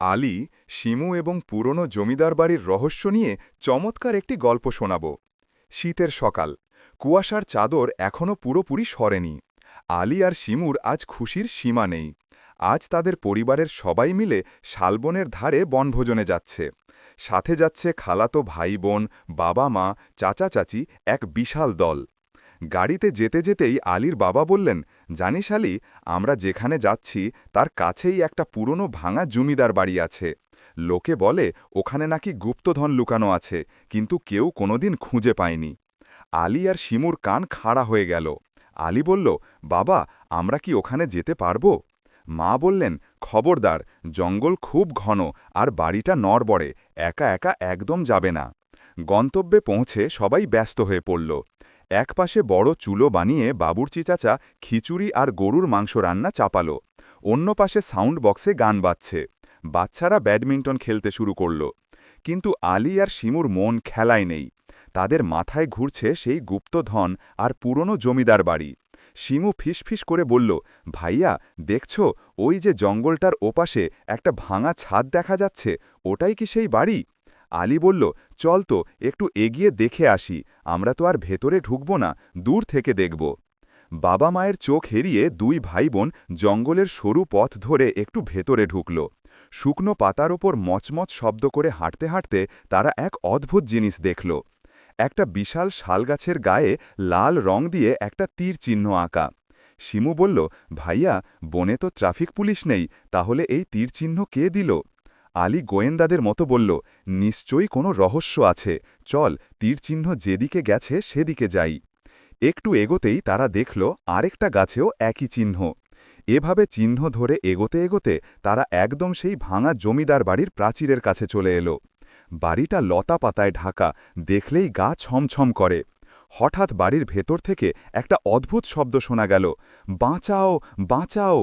আলী, শিমু এবং পুরনো জমিদার বাড়ির রহস্য নিয়ে চমৎকার একটি গল্প শোনাব। শীতের সকাল, কুয়াশার চাদর এখনও পুরোপুরি সরেনি। আলী আর শিমুর আজ খুশির সীমা নেই। আজ তাদের পরিবারের সবাই মিলে শালবনের ধারে বনভোজনে যাচ্ছে। সাথে যাচ্ছে খালাতো ভাই বোন বাবা মা চাচা চাচি এক বিশাল দল। গাড়িতে যেতে যেতেই আলীর বাবা বললেন, জানিস আলী, আমরা যেখানে যাচ্ছি, তার কাছেই একটা পুরনো ভাঙা জমিদার বাড়ি আছে। লোকে বলে, ওখানে নাকি গুপ্তধন লুকানো আছে, কিন্তু কেউ কোনোদিন খুঁজে পায়নি। আলী আর শিমুর কান খাড়া হয়ে গেল। আলী বলল, বাবা, আমরা কি ওখানে যেতে পারব? মা বললেন, খবরদার, জঙ্গল খুব ঘন, আর বাড়িটা নড়বড়ে, একা একা একদম যাবে না। গন্তব্যে পৌঁছে সবাই ব্যস্ত হয়ে পড়ল। একপাশে বড় চুলো বানিয়ে বাবুর্চি চাচা খিচুড়ি আর গরুর মাংস রান্না চাপালো। অন্য পাশে সাউন্ড বক্সে গান বাজছে। বাচ্চারা ব্যাডমিন্টন খেলতে শুরু করল। কিন্তু আলী আর শিমুর মন খেলায় নেই। তাদের মাথায় ঘুরছে সেই গুপ্তধন আর পুরনো জমিদার বাড়ি। শিমু ফিসফিস করে বলল, ভাইয়া, দেখছ, ওই যে জঙ্গলটার ওপাশে একটা ভাঙা ছাদ দেখা যাচ্ছে, ওটাই কি সেই বাড়ি? আলী বলল, চল তো, একটু এগিয়ে দেখে আসি, আমরা তো আর ভেতরে ঢুকব না, দূর থেকে দেখব বাবা মায়ের চোখ হেরিয়ে দুই ভাই বোন জঙ্গলের সরু পথ ধরে একটু ভেতরে ঢুকল। শুকনো পাতার ওপর মচমচ শব্দ করে হাঁটতে হাঁটতে তারা এক অদ্ভুত জিনিস দেখল। একটা বিশাল শালগাছের গায়ে লাল রং দিয়ে একটা তীর চিহ্ন আঁকা। শিমু বলল, ভাইয়া, বনে তো ট্রাফিক পুলিশ নেই, তাহলে এই তীর চিহ্ন কে দিল? আলী গোয়েন্দাদের মতো বলল, নিশ্চয়ই কোনো রহস্য আছে। চল, তীরচিহ্ন যেদিকে গেছে সেদিকে যাই। একটু এগোতেই তারা দেখল, আরেকটা গাছেও একই চিহ্ন। এভাবে চিহ্ন ধরে এগোতে এগোতে তারা একদম সেই ভাঙা জমিদার বাড়ির প্রাচীরের কাছে চলে এলো। বাড়িটা লতা পাতায় ঢাকা, দেখলেই গা ছমছম করে। হঠাৎ বাড়ির ভেতর থেকে একটা অদ্ভুত শব্দ শোনা গেল, বাঁচাও বাঁচাও!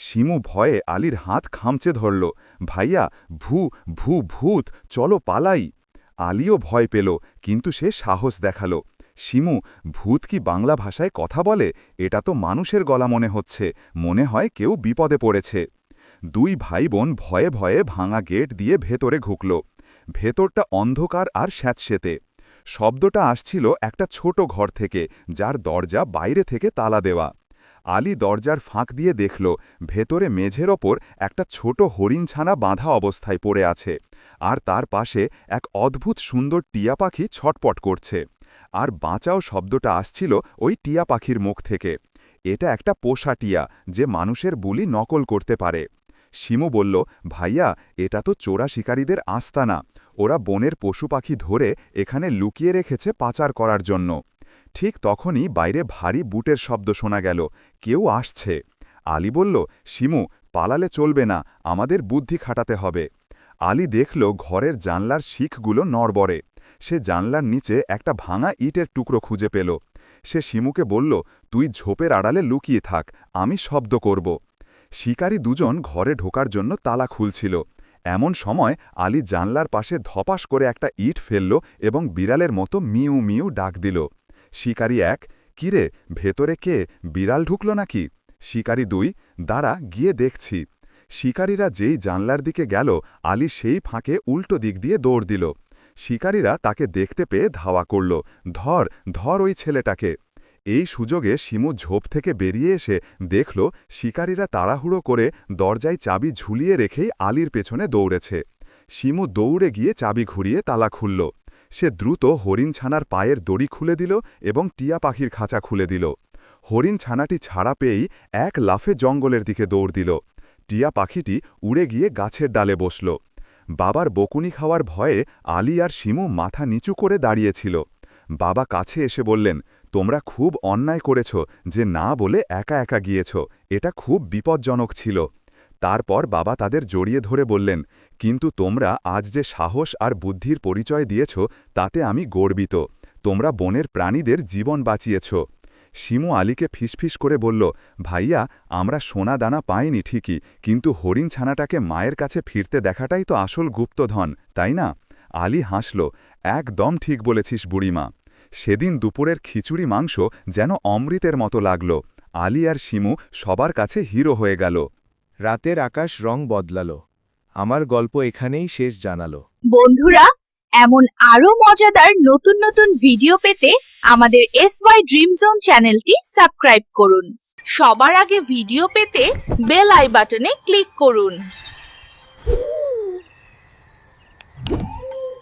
শিমু ভয়ে আলীর হাত খামচে ধরল, ভাইয়া, ভূ, ভু, ভূত, চলো পালাই। আলীও ভয় পেল, কিন্তু সে সাহস দেখাল। শিমু, ভূত কি বাংলা ভাষায় কথা বলে? এটা তো মানুষের গলা মনে হচ্ছে, মনে হয় কেউ বিপদে পড়েছে। দুই ভাই বোন ভয়ে ভয়ে ভাঙা গেট দিয়ে ভেতরে ঘুকল ভেতরটা অন্ধকার আর স্যাঁতসেতে। শব্দটা আসছিল একটা ছোট ঘর থেকে, যার দরজা বাইরে থেকে তালা দেওয়া। আলী দরজার ফাঁক দিয়ে দেখল, ভেতরে মেঝের ওপর একটা ছোট হরিণছানা বাঁধা অবস্থায় পড়ে আছে। আর তার পাশে এক অদ্ভুত সুন্দর টিয়া পাখি ছটপট করছে। আর বাঁচাও শব্দটা আসছিল ওই টিয়া পাখির মুখ থেকে। এটা একটা পোষা টিয়া, যে মানুষের বুলি নকল করতে পারে। শিমু বলল, ভাইয়া, এটা তো চোরা শিকারীদের আস্তানা। ওরা বনের পশু পাখি ধরে এখানে লুকিয়ে রেখেছে পাচার করার জন্য। ঠিক তখনই বাইরে ভারী বুটের শব্দ শোনা গেল। কেউ আসছে। আলী বলল, শিমু, পালালে চলবে না, আমাদের বুদ্ধি খাটাতে হবে। আলী দেখল ঘরের জানলার শিখগুলো নড়বড়ে। সে জানলার নিচে একটা ভাঙা ইটের টুকরো খুঁজে পেল। সে শিমুকে বলল, তুই ঝোপের আড়ালে লুকিয়ে থাক, আমি শব্দ করব। শিকারী দুজন ঘরে ঢোকার জন্য তালা খুলছিল। এমন সময় আলী জানলার পাশে ধপাস করে একটা ইট ফেলল এবং বিড়ালের মতো মিউ মিউ ডাক দিল। শিকারী এক, কিরে, ভেতরে কে? বিড়াল ঢুকল নাকি? শিকারী দুই, দাঁড়া, গিয়ে দেখছি। শিকারীরা যেই জানলার দিকে গেল, আলী সেই ফাঁকে উল্টো দিক দিয়ে দৌড় দিল। শিকারীরা তাকে দেখতে পেয়ে ধাওয়া করল, ধর ধর ওই ছেলেটাকে। এই সুযোগে শিমু ঝোপ থেকে বেরিয়ে এসে দেখল, শিকারীরা তাড়াহুড়ো করে দরজায় চাবি ঝুলিয়ে রেখেই আলীর পেছনে দৌড়েছে। শিমু দৌড়ে গিয়ে চাবি ঘুরিয়ে তালা খুলল। সে দ্রুত হরিণ ছানার পায়ের দড়ি খুলে দিল এবং টিয়া পাখির খাঁচা খুলে দিল। হরিণ ছানাটি ছাড়া পেয়েই এক লাফে জঙ্গলের দিকে দৌড় দিল। টিয়া পাখিটি উড়ে গিয়ে গাছের ডালে বসল। বাবার বকুনি খাওয়ার ভয়ে আলী আর শিমু মাথা নিচু করে দাঁড়িয়েছিল। বাবা কাছে এসে বললেন, তোমরা খুব অন্যায় করেছ যে না বলে একা একা গিয়েছ। এটা খুব বিপজ্জনক ছিল। তারপর বাবা তাদের জড়িয়ে ধরে বললেন, কিন্তু তোমরা আজ যে সাহস আর বুদ্ধির পরিচয় দিয়েছ, তাতে আমি গর্বিত। তোমরা বনের প্রাণীদের জীবন বাঁচিয়েছ। শিমু আলীকে ফিসফিস করে বলল, ভাইয়া, আমরা সোনা দানা পাইনি ঠিকই, কিন্তু হরিণ ছানাটাকে মায়ের কাছে ফিরতে দেখাটাই তো আসল গুপ্তধন, তাই না? আলী হাসল, একদম ঠিক বলেছিস বুড়িমা। সেদিন দুপুরের খিচুড়ি মাংস যেন অমৃতের মতো লাগল। আলী আর শিমু সবার কাছে হিরো হয়ে গেল। রাতের আকাশ রং বদলালো। আমার গল্প এখানেই শেষ জানালো। বন্ধুরা, এমন আরও মজাদার নতুন নতুন ভিডিও পেতে আমাদের এস ওয়াই ড্রিম জোন চ্যানেলটি সাবস্ক্রাইব করুন। সবার আগে ভিডিও পেতে বেল আই বাটনে ক্লিক করুন।